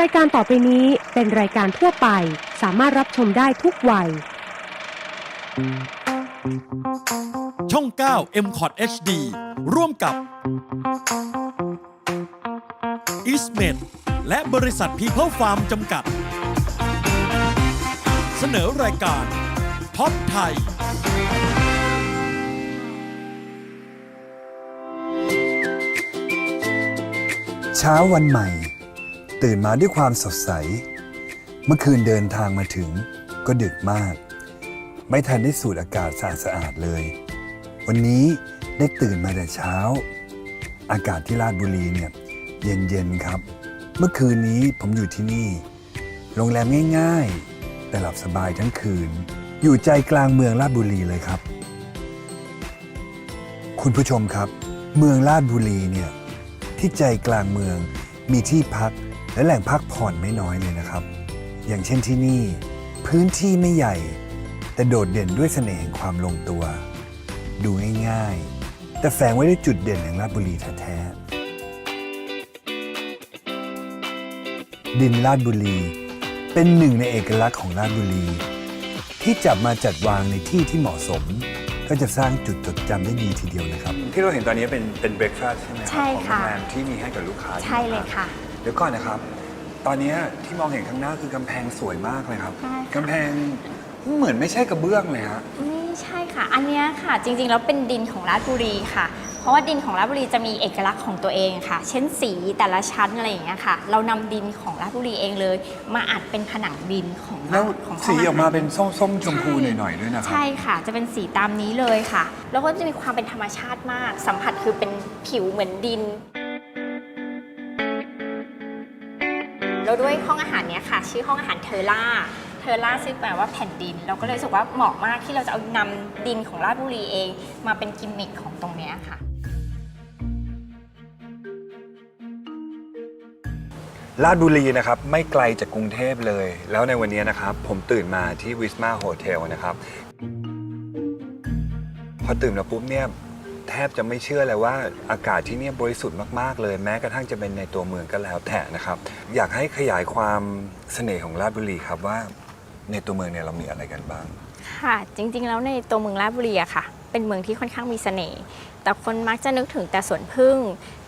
รายการต่อไปนี้เป็นรายการทั่วไป สามารถรับชมได้ทุกวัย ช่อง 9 m c o t HD ร่วมกับ e a s t m e d และบริษัท People Farm จำกัด เสนอรายการท็อปไทย เช้าวันใหม่ ตื่นมาด้วยความสดใส เมื่อคืนเดินทางมาถึงก็ดึกมาก ไม่ทันได้สูดอากาศสะอาดสะอาดๆเลย วันนี้ได้ตื่นมาแต่เช้า อากาศที่ราชบุรีเนี่ยเย็นๆครับ เมื่อคืนนี้ผมอยู่ที่นี่ โรงแรมง่ายๆ แต่หลับสบายทั้งคืน อยู่ใจกลางเมืองราชบุรีเลยครับ คุณผู้ชมครับ เมืองราชบุรีเนี่ยที่ใจกลางเมืองมีที่พัก และแหล่งพักผ่อนไม่น้อยเลยนะครับ อย่างเช่นที่นี่ พื้นที่ไม่ใหญ่ แต่โดดเด่นด้วยเสน่ห์แห่งความลงตัว ดูง่ายๆ แต่แฝงไว้ด้วยจุดเด่นแห่งราชบุรีแท้ๆดินราชบุรี เป็นหนึ่งในเอกลักษณ์ของราชบุรี ที่จับมาจัดวางในที่ที่เหมาะสม ก็จะสร้างจุดจดจำได้ดีทีเดียวนะครับ ที่เราเห็นตอนนี้เป็นเป็นเบรคฟาสต์ใช่ไหมครัใช่ของโรค่ะงแรมที่มีให้กับลูกค้าใช่เลยค่ะ เดี๋ยวก่อนนะครับ ตอนนี้ที่มองเห็นข้างหน้าคือกำแพงสวยมากเลยครับใช่ค่ะ กำแพงเหมือนไม่ใช่กระเบื้องเลยฮะ ไม่ใช่ค่ะ อันเนี้ยค่ะ จริงๆ แล้วเป็นดินของราชบุรีค่ะ เพราะว่าดินของราชบุรีจะมีเอกลักษณ์ของตัวเองค่ะ เช่นสีแต่ละชั้นอะไรอย่างเงี้ยค่ะ เรานำดินของราชบุรีเองเลย มาอัดเป็นผนังดินของแล้วของห้งสีออกมาหรเป็นส้มๆชมพูหน่อยๆด้วยนะครับ ใช่ค่ะ จะเป็นสีตามนี้เลยค่ะ แล้วก็จะมีความเป็นธรรมชาติมาก สัมผัสคือเป็นผิวเหมือนดิน แล้วด้วยห้องอาหารเนี้ยค่ะ ชื่อห้องอาหารเทอร่าเทอร่าซึ่งแปลว่าแผ่นดิน เราก็เลยรู้สึกว่าเหมาะมากที่เราจะเอานำดินของราชบุรีเอง มาเป็นกิมมิคของตรงเนี้ยค่ะ ลาดบุรีนะครับไม่ไกลจากกรุงเทพเลย แล้วในวันนี้นะครับผมตื่นมาที่วิสมาโฮเทลนะครับ พอตื่นมาปุ๊บเนี่ย แทบจะไม่เชื่อเลยว่าอากาศที่เนี่ยบริสุทธิ์มาก ๆ เลยแม้กระทั่งจะเป็นในตัวเมืองก็แล้วแต่นะครับ อยากให้ขยายความเสน่ห์ของราชบุรีครับว่าในตัวเมืองเนี่ยเรามีอะไรกันบ้าง ค่ะ จริงๆ แล้วในตัวเมืองราชบุรีอะค่ะ เป็นเมืองที่ค่อนข้างมีเสน่ห์แต่คนมักจะนึกถึงแต่สวนพึ่ง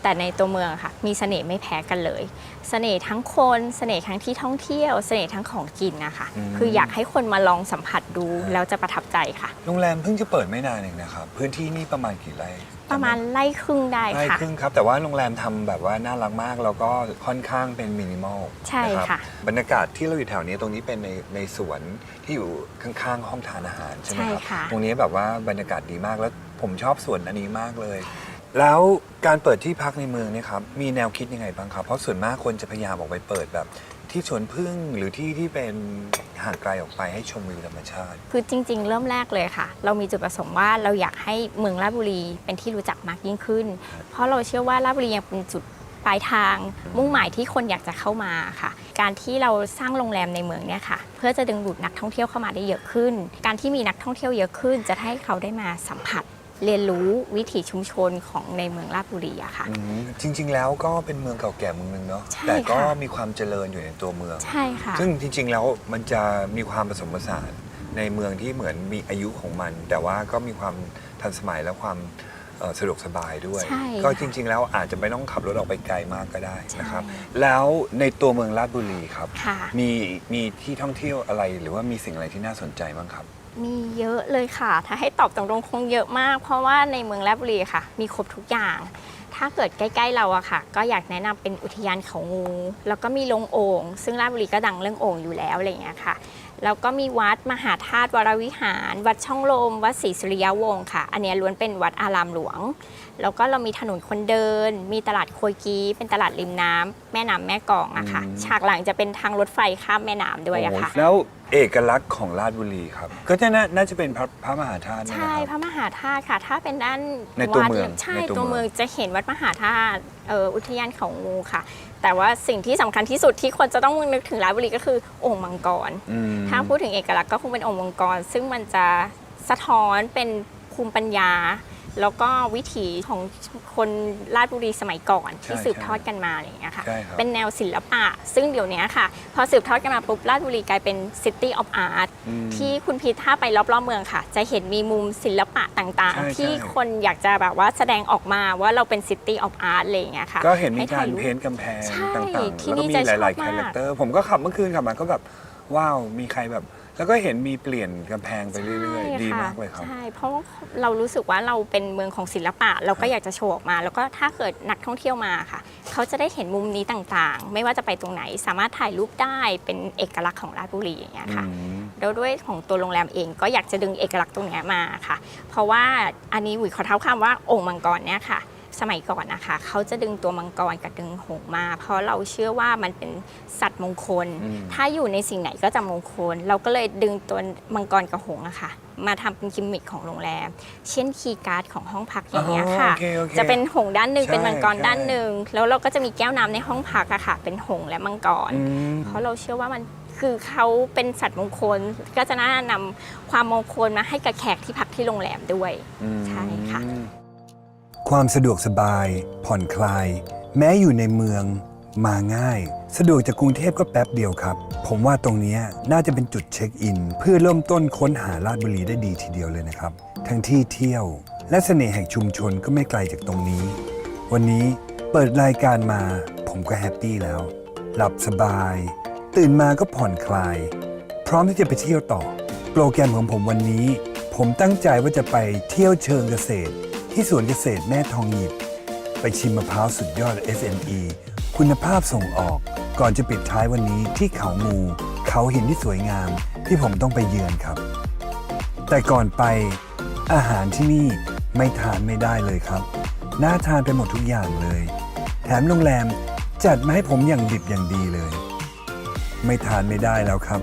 แต่ในตัวเมืองอะค่ะ มีเสน่ห์ไม่แพ้กันเลย เสน่ห์ทั้งคนเสน่ห์ทั้งที่ท่องเที่ยว เสน่ห์ทั้งของกินนะคะอืม คืออยากให้คนมาลองสัมผัสดูแล้วจะประทับใจค่ะ โรงแรมเพิ่งจะเปิดไม่นานเองนะครับ พื้นที่นี่ประมาณกี่ไร่ประมาณไล่ครึ่งได้ไร่ค่ะ ครึ่งครับ แต่ว่าโรงแรมทำแบบว่าน่ารักมาก แล้วก็ค่อนข้างเป็นมินิมอลใช่นรับค่ะ บรรยากาศที่เราอยู่แถวนี้ตรงนี้เป็นในในสวนที่อยู่ข้างๆห้องทานอาหารใช่ไหมครับใช่ค่ะ ตรงนี้แบบว่าบรรยากาศดีมากแล้ว ผมชอบสวนอันนี้มากเลย แล้วการเปิดที่พักในเมืองเนี่ยครับมีแนวคิดยังไงบ้างครับเพราะส่วนมากคนจะพยายามออกไปเปิดแบบ ที่สวนพึ่งหรือที่ที่เป็นห่างไกลออกไปให้ชมวิวธรรมชาติ คือจริง ๆ เริ่มแรกเลยค่ะ เรามีจุดประสงค์ว่าเราอยากให้เมืองราชบุรีเป็นที่รู้จักมากยิ่งขึ้น เพราะเราเชื่อว่าราชบุรียังเป็นจุดปลายทางมุ่งหมายที่คนอยากจะเข้ามาค่ะ การที่เราสร้างโรงแรมในเมืองเนี่ยค่ะ เพื่อจะดึงดูดนักท่องเที่ยวเข้ามาได้เยอะขึ้น การที่มีนักท่องเที่ยวเยอะขึ้น จะให้เขาได้มาสัมผัส เรียนรู้วิถีชุมชนของในเมืองราชบุรีอะค่ะ อืมจริง ๆ แล้วก็เป็นเมืองเก่าแก่เมืองหนึงเนาะใช่แต่ก็ค่ะ มีความเจริญอยู่ในตัวเมือง ใช่ค่ะ ซึ่งจริง ๆ แล้วมันจะมีความผสมผสานในเมืองที่เหมือนมีอายุของมัน แต่ว่าก็มีความทันสมัยและความเอ่อสะดวกสบายด้วย ใช่ก็ค่ะจริง ๆ แล้วอาจจะไม่ต้องขับรถออกไปไกลมากก็ได้นะครับ ใช่ แล้วในตัวเมืองราชบุรีครับ ค่ะ มีมีที่ท่องเที่ยวอะไรหรือว่ามีสิ่งอะไรที่น่าสนใจบ้างครับ มีเยอะเลยค่ะ ถ้าให้ตอบตรงๆคงเยอะมาก เพราะว่าในเมืองราชบุรีค่ะ มีครบทุกอย่าง ถ้าเกิดใกล้ๆเราอะค่ะ ก็อยากแนะนำเป็นอุทยานเขางู แล้วก็มีโรงโอ่งซึ่งราชบุรีก็ดังเรื่องโอ่งอยู่แล้วอะไรอย่างเงี้ยค่ะ แล้วก็มีวัดมหาธาตุวรวิหาร วัดช่องลม วัดศรีสุริยวงศ์ค่ะ อันเนี้ยล้วนเป็นวัดอารามหลวงแล้วก็เรามีถนนคนเดิน มีตลาดโคยกีเป็นตลาดริมน้ำแม่น้ำแม่กลองอะค่ะ อืม ฉากหลังจะเป็นทางรถไฟข้ามแม่น้ำด้วยอะค่ะ โอ้โหแล้วเอกลักษณ์ของราชบุรีครับ ก็จะน่าน่าจะเป็นพระพระมหาธาตุเนี่ยใช่นะพครับ ระมหาธาตุค่ะ ถ้าเป็นด้านในตัววัดเมืองใช่ในตัวตัวเมืเมือองง จะเห็นวัดมหาธาตุเอ่ออุทยานเขางูค่ะ แต่ว่าสิ่งที่สำคัญที่สุดที่คนจะต้องนึกถึงราชบุรีก็คือโอ่งมังกร อืม ถ้าพูดถึงเอกลักษณ์ก็คงเป็นโอ่งมังกร ซึ่งมันจะสะท้อนเป็นภูมิปัญญา แล้วก็วิถีของคนราชบุรีสมัยก่อนที่ใช่สืบใช่ทอดกันมาอะไรอย่างเงี้ยค่ะ ใช่ครับ เป็นแนวศิลปะ ซึ่งเดี๋ยวนี้ค่ะ พอสืบทอดกันมาปุ๊บราชบุรีกลายเป็น City of Art อืม ที่คุณพีทถ้าไปรอบๆเมืองค่ะ จะเห็นมีมุมศิลปะต่างใช่ๆ ที่ใช่ คนอยากจะแบบว่าแสดงออกมาว่าเราเป็น City of Art อะไรอย่างเงี้ยค่ะก็เห็นมีให้กาถ่ารยเพ้นท์กำแพงใช่ต่างๆ ที่แล้วนี่ก็มีจะหลายชอบๆมาก คาแรคเตอร์ ผมก็ขับเมื่อคืนขับมาก็แบบ ว้าวมีใครแบบ แล้วก็เห็นมีเปลี่ยนกำแพงไปเรื่อยใช่ๆดีค่ะมากเลยครับ ใช่ เพราะว่าเรารู้สึกว่าเราเป็นเมืองของศิลปะ เราก็อยากจะโชว์ออกมา แล้วก็ถ้าเกิดนักท่องเที่ยวมาค่ะ เขาจะได้เห็นมุมนี้ต่างๆ ไม่ว่าจะไปตรงไหนสามารถถ่ายรูปได้เป็นเอกลักษณ์ของราชบุรีอย่างเงี้ยค่ะอืมแล้วด้วยของตัวโรงแรมเองก็อยากจะดึงเอกลักษณ์ตรงเนี้ยมาค่ะ เพราะว่าอันนี้วิขอเท้าความว่าองค์มังกรเนี่ยค่ะ สมัยก่อนนะคะเขาจะดึงตัวมังกรกับดึงหงส์มา เพราะเราเชื่อว่ามันเป็นสัตว์มงคล อืม ถ้าอยู่ในสิ่งไหนก็จะมงคล เราก็เลยดึงตัวมังกรกับหงส์อะค่ะ มาทำเป็นกิมมิคของโรงแรม เช่นคีย์การ์ดของห้องพักอย่างเงี้ยค่ะ อ๋อโอเคโอเคจะเป็นหงส์ด้านหนึ่งใช่เป็นมังกรใช่ ด้านหนึ่งแล้วเราก็จะมีแก้วน้ำในห้องพักอะค่ะ เป็นหงส์และมังกร อืม เพราะเราเชื่อว่ามันคือเขาเป็นสัตว์มงคล ก็จะน่านำความมงคลมาให้กับแขกที่พักที่โรงแรมด้วยอืมใช่ค่ะ ความสะดวกสบาย ผ่อนคลาย แม้อยู่ในเมืองมาง่าย สะดวกจากกรุงเทพก็แป๊บเดียวครับ ผมว่าตรงนี้น่าจะเป็นจุดเช็คอิน เพื่อเริ่มต้นค้นหาราชบุรีได้ดีทีเดียวเลยนะครับ ทั้งที่เที่ยว และเสน่ห์แห่งชุมชนก็ไม่ไกลจากตรงนี้ วันนี้เปิดรายการมาผมก็แฮปปี้แล้ว หลับสบาย ตื่นมาก็ผ่อนคลาย พร้อมที่จะไปเที่ยวต่อ โปรแกรมของผมวันนี้ ผมตั้งใจว่าจะไปเที่ยวเชิงเกษตร ที่สวนเกษตรแม่ทองหยิบ ไปชิมมะพร้าวสุดยอด SME คุณภาพส่งออก ก่อนจะปิดท้ายวันนี้ที่เขางู เขาหินที่สวยงามที่ผมต้องไปเยือนครับ แต่ก่อนไปอาหารที่นี่ไม่ทานไม่ได้เลยครับ น่าทานไปหมดทุกอย่างเลย แถมโรงแรมจัดมาให้ผมอย่างดิบอย่างดีเลย ไม่ทานไม่ได้แล้วครับ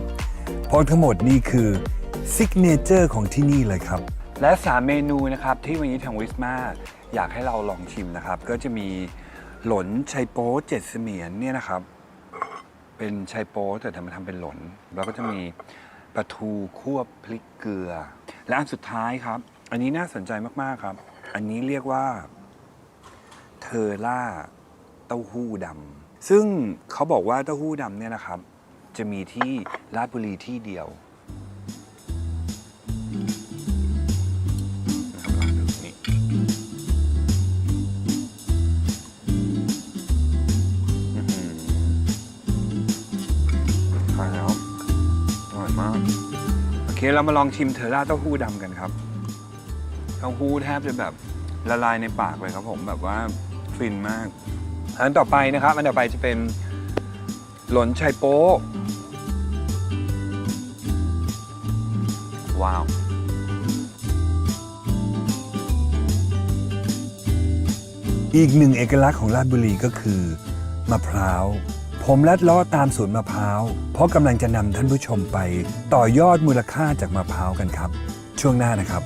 เพราะทั้งหมดนี่คือซิกเนเจอร์ของที่นี่เลยครับ และ 3 เมนูนะครับที่วันนี้ทางวิสมาอยากให้เราลองชิมนะครับ ก็จะมีหลนชัยโป๊เจ็ดเสมียนเนี่ยนะครับ เป็นชัยโป๊แต่ทำมาทำเป็นหลน แล้วก็จะมีปลาทูคั่วพริกเกลือ และอันสุดท้ายครับ อันนี้น่าสนใจมากๆครับ อันนี้เรียกว่าเทอร่าเต้าหู้ดำซึ่งเขาบอกว่าเต้าหู้ดำเนี่ยนะครับ จะมีที่ราชบุรีที่เดียว เคเรามาลองชิมเทอร่าเต้าหู้ดำกันครับเต้าหู้แทบจะแบบละลายในปากเลยครับผมแบบว่าฟินมากอันต่อไปนะครับ อันต่อไปจะเป็นหลนชัยโป๊ว้าวอีกหนึ่งเอกลักษณ์ของราชบุรีก็คือมะพร้าว ผมลัดล้อตามสวนมะพร้าว เพราะกำลังจะนำท่านผู้ชมไป ต่อยอดมูลค่าจากมะพร้าวกันครับ ช่วงหน้านะครับ